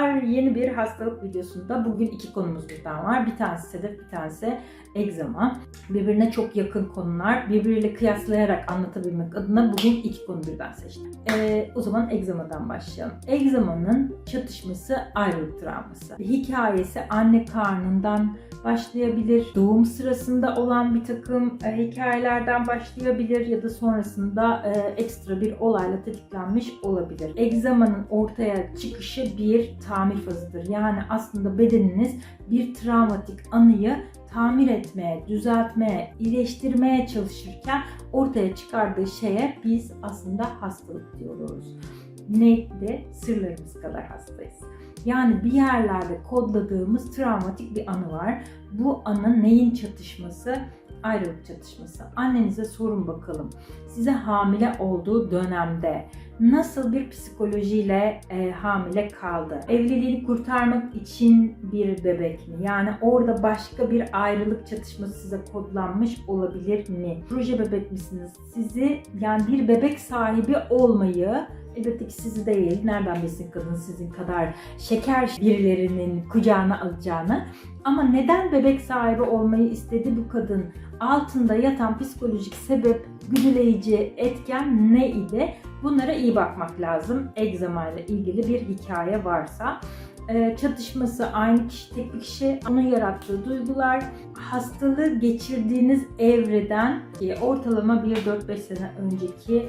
Merhabalar, yeni bir hastalık videosunda bugün iki konumuz birden var. Bir tanesi sedef, bir tanesi egzama. Birbirine çok yakın konular. Birbiriyle kıyaslayarak anlatabilmek adına bugün iki konu birden seçtim. Ee, o zaman egzamadan başlayalım. Egzamanın çatışması ayrılık travması. Hikayesi anne karnından başlayabilir. Doğum sırasında olan bir takım e, hikayelerden başlayabilir ya da sonrasında e, ekstra bir olayla tetiklenmiş olabilir. Egzamanın ortaya çıkışı bir tamir fazıdır. Yani aslında bedeniniz bir travmatik anıyı tamir etmeye, düzeltmeye, iyileştirmeye çalışırken ortaya çıkardığı şeye biz aslında hastalık diyoruz. Neydi? Sırlarımız kadar hastayız. Yani bir yerlerde kodladığımız travmatik bir anı var. Bu anı neyin çatışması? Ayrılık çatışması. Annenize sorun bakalım. Size hamile olduğu dönemde nasıl bir psikolojiyle e, hamile kaldı? Evliliğini kurtarmak için bir bebek mi? Yani orada başka bir ayrılık çatışması size kodlanmış olabilir mi? Proje bebek misiniz? Sizi yani bir bebek sahibi olmayı Elbette ki sizi değil. Nereden bilsin kadın sizin kadar şeker birilerinin kucağına alacağını. Ama neden bebek sahibi olmayı istedi bu kadın? Altında yatan psikolojik sebep, güdüleyici etken ne idi? Bunlara iyi bakmak lazım. Egzama ile ilgili bir hikaye varsa çatışması aynı kişi, tek bir kişi, onun yarattığı duygular, hastalığı geçirdiğiniz evreden ortalama bir 4-5 sene önceki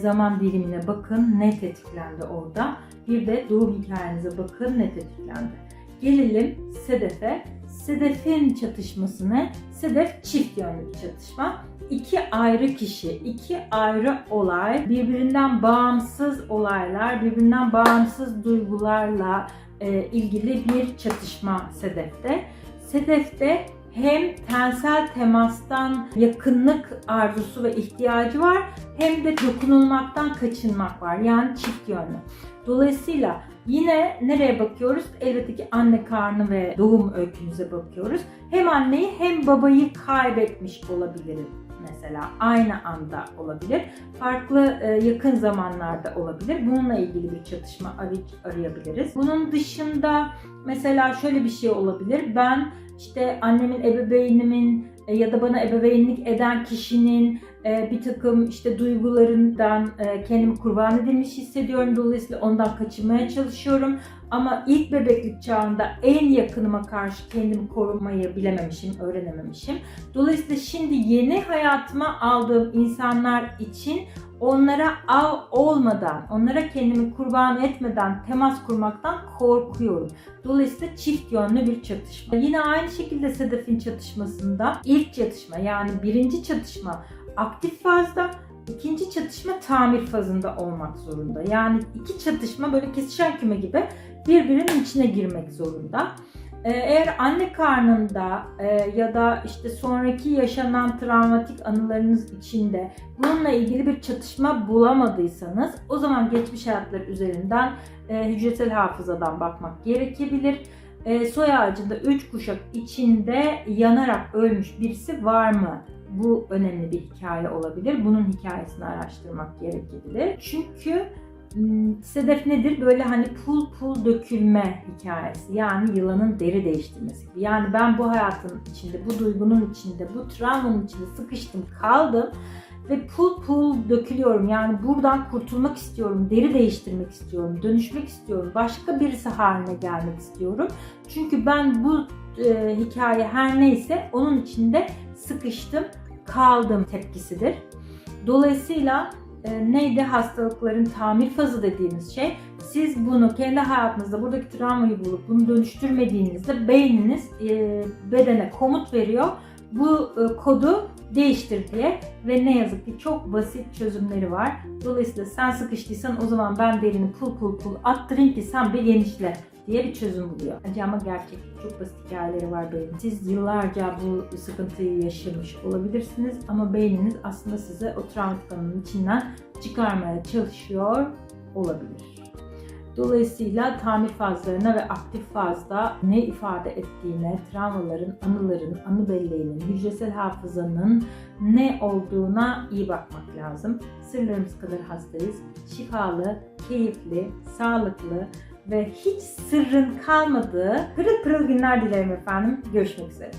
zaman dilimine bakın ne tetiklendi orada. Bir de doğum hikayenize bakın ne tetiklendi. Gelelim Sedef'e. Sedef'in çatışması ne? Sedef çift yönlü bir çatışma. İki ayrı kişi, iki ayrı olay, birbirinden bağımsız olaylar, birbirinden bağımsız duygularla e, ilgili bir çatışma Sedef'te. Sedef'te hem tensel temastan yakınlık arzusu ve ihtiyacı var hem de dokunulmaktan kaçınmak var. Yani çift yönlü. Dolayısıyla yine nereye bakıyoruz? Elbette ki anne karnı ve doğum öykünüze bakıyoruz. Hem anneyi hem babayı kaybetmiş olabilirim mesela aynı anda olabilir. Farklı e, yakın zamanlarda olabilir. Bununla ilgili bir çatışma arayabiliriz. Bunun dışında mesela şöyle bir şey olabilir. Ben işte annemin, ebeveynimin e, ya da bana ebeveynlik eden kişinin e, bir takım işte duygularından e, kendimi kurban edilmiş hissediyorum. Dolayısıyla ondan kaçınmaya çalışıyorum. Ama ilk bebeklik çağında en yakınıma karşı kendimi korumayı bilememişim, öğrenememişim. Dolayısıyla şimdi yeni hayatıma aldığım insanlar için onlara av olmadan, onlara kendimi kurban etmeden temas kurmaktan korkuyorum. Dolayısıyla çift yönlü bir çatışma. Yine aynı şekilde Sedef'in çatışmasında ilk çatışma yani birinci çatışma aktif fazda, ikinci çatışma tamir fazında olmak zorunda. Yani iki çatışma böyle kesişen küme gibi birbirinin içine girmek zorunda. Ee, eğer anne karnında e, ya da işte sonraki yaşanan travmatik anılarınız içinde bununla ilgili bir çatışma bulamadıysanız o zaman geçmiş hayatlar üzerinden e, hücresel hafızadan bakmak gerekebilir. E, soy ağacında 3 kuşak içinde yanarak ölmüş birisi var mı? Bu önemli bir hikaye olabilir. Bunun hikayesini araştırmak gerekebilir. Çünkü sedef nedir? Böyle hani pul pul dökülme hikayesi. Yani yılanın deri değiştirmesi gibi. Yani ben bu hayatın içinde, bu duygunun içinde, bu travmanın içinde sıkıştım, kaldım ve pul pul dökülüyorum. Yani buradan kurtulmak istiyorum, deri değiştirmek istiyorum, dönüşmek istiyorum, başka birisi haline gelmek istiyorum. Çünkü ben bu e, hikaye her neyse onun içinde sıkıştım, kaldım tepkisidir. Dolayısıyla e, neydi hastalıkların tamir fazı dediğimiz şey. Siz bunu kendi hayatınızda buradaki travmayı bulup bunu dönüştürmediğinizde beyniniz e, bedene komut veriyor. Bu e, kodu değiştir diye ve ne yazık ki çok basit çözümleri var. Dolayısıyla sen sıkıştıysan o zaman ben derini pul pul pul attırayım ki sen bir genişle diye bir çözüm buluyor. Bence ama gerçek çok basit hikayeleri var beynin. Siz yıllarca bu sıkıntıyı yaşamış olabilirsiniz ama beyniniz aslında size o travmatik anının içinden çıkarmaya çalışıyor olabilir. Dolayısıyla tamir fazlarına ve aktif fazda ne ifade ettiğine, travmaların, anıların, anı belleğinin, hücresel hafızanın ne olduğuna iyi bakmak lazım. Sırlarımız kadar hastayız. Şifalı, keyifli, sağlıklı, ve hiç sırrın kalmadığı pırıl pırıl günler dilerim efendim. Görüşmek üzere.